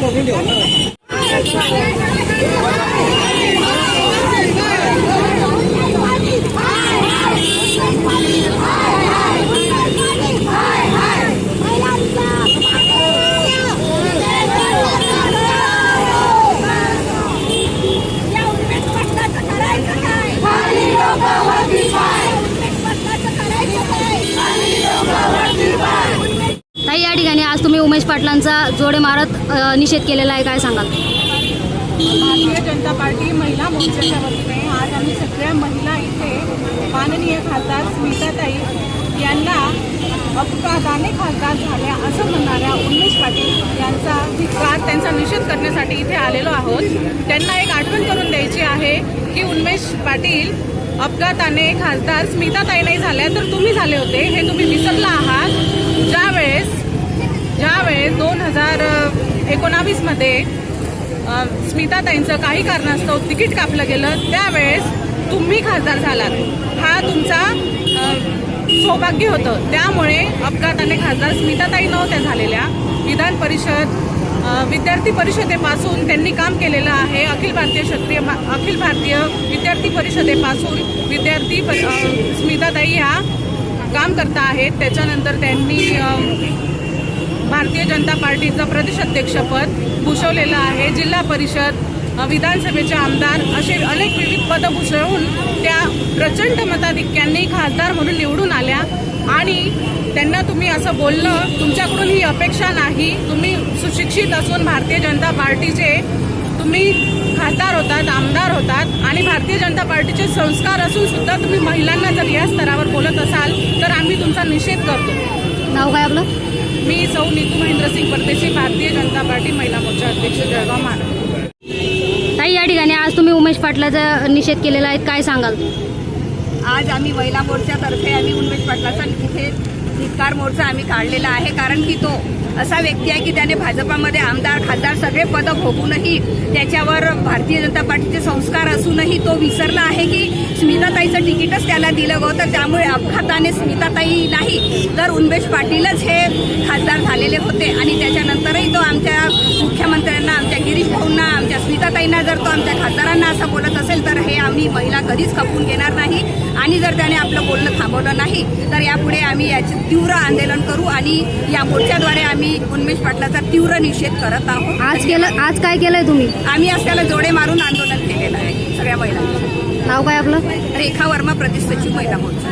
ताई गणेश उमेश पाटलांचा जोडे मारत निषेध केलेला आहे काय सांगाल? भारतीय जनता पार्टी महिला मोर्चाच्या वतीने आज आम्ही सगळ्या महिला इथे माननीय खासदार स्मिताताई यांना अपघाताने खासदार झाल्या असं म्हणणाऱ्या उमेश पाटील यांचा धिक्कार त्यांचा निषेध करण्यासाठी इथे आलेलो आहोत. त्यांना एक आठवण करून द्यायची आहे की उन्मेश पाटील अपघाताने खासदार स्मिताताई नाही झाल्या तर तुम्ही झाले होते. हे तुम्ही विसरला आहात. ज्या एकोणावीसमध्ये स्मिताताईंचं काही कारणास्तव तिकीट कापलं गेलं त्यावेळेस तुम्ही खासदार झालात. हा तुमचा सौभाग्य होतं. त्यामुळे अपघाताने खासदार स्मिताताई नव्हत्या झालेल्या. विधान परिषद विद्यार्थी परिषदेपासून त्यांनी काम केलेलं आहे. अखिल भारतीय क्षत्रिय मा- अखिल भारतीय विद्यार्थी परिषदेपासून विद्यार्थी प- स्मिताताई ह्या काम करता आहेत. त्याच्यानंतर त्यांनी भारतीय जनता पार्टीचं प्रदेशाध्यक्षपद भूषवलेलं आहे. जिल्हा परिषद विधानसभेचे आमदार असे अनेक विविध पदं भूषवून त्या प्रचंड मताधिक्यांनी खासदार म्हणून निवडून आल्या. आणि त्यांना तुम्ही असं बोलणं तुमच्याकडून ही अपेक्षा नाही. तुम्ही सुशिक्षित असून भारतीय जनता पार्टीचे तुम्ही खासदार होतात आमदार होतात. आणि भारतीय जनता पार्टीचे संस्कार असून सुद्धा तुम्ही महिलांना जर या स्तरावर बोलत असाल तर आम्ही तुमचा निषेध करतो. नाव काय आपलं? मी सौ नीतू महेंद्रसिंग परदेशी भारतीय जनता पार्टी महिला मोर्चा अध्यक्ष जळगाव महाराष्ट्र ताई या ठिकाणी आज तुम्ही उमेश पाटलाचा निषेध केलेला आहे. काय सांगाल? आज आम्ही महिला मोर्चातर्फे आम्ही उन्मेष पाटलाचा इथे धिक्कार मोर्चा आम्ही काढलेला आहे. कारण की तो असा व्यक्ती आहे की त्याने भाजपामध्ये आमदार खासदार सगळे पदं भोगूनही त्याच्यावर भारतीय जनता पार्टीचे संस्कार असूनही तो विसरला आहे की स्मिताताईचं तिकीटच त्याला दिलं होतं त्यामुळे अपघाताने स्मिताताई नाही तर उन्मेश पाटीलच हे खासदार झालेले होते. आणि त्याच्यानंतरही तो आमच्या मुख्यमंत्र्यांना आमच्या गिरीश भाऊंना आमच्या स्मिताताईंना जर तो आमच्या खासदारांना असं बोलत असेल तर हे आम्ही महिला कधीच खपवून घेणार नाही. आणि जर त्याने आपलं बोलणं थांबवलं नाही तर यापुढे आम्ही याची तीव्र आंदोलन करू आणि या मोर्चाद्वारे आम्ही उन्मेष पाटलाचा तीव्र निषेध करत आहोत. आज केलं आज काय केलंय तुम्ही? आम्ही आज त्याला जोडे मारून आंदोलन केलेलं आहे सगळ्या महिलांनी नाव काय आपलं? रेखा वर्मा प्रदेश सचिव महिला मोर्चा.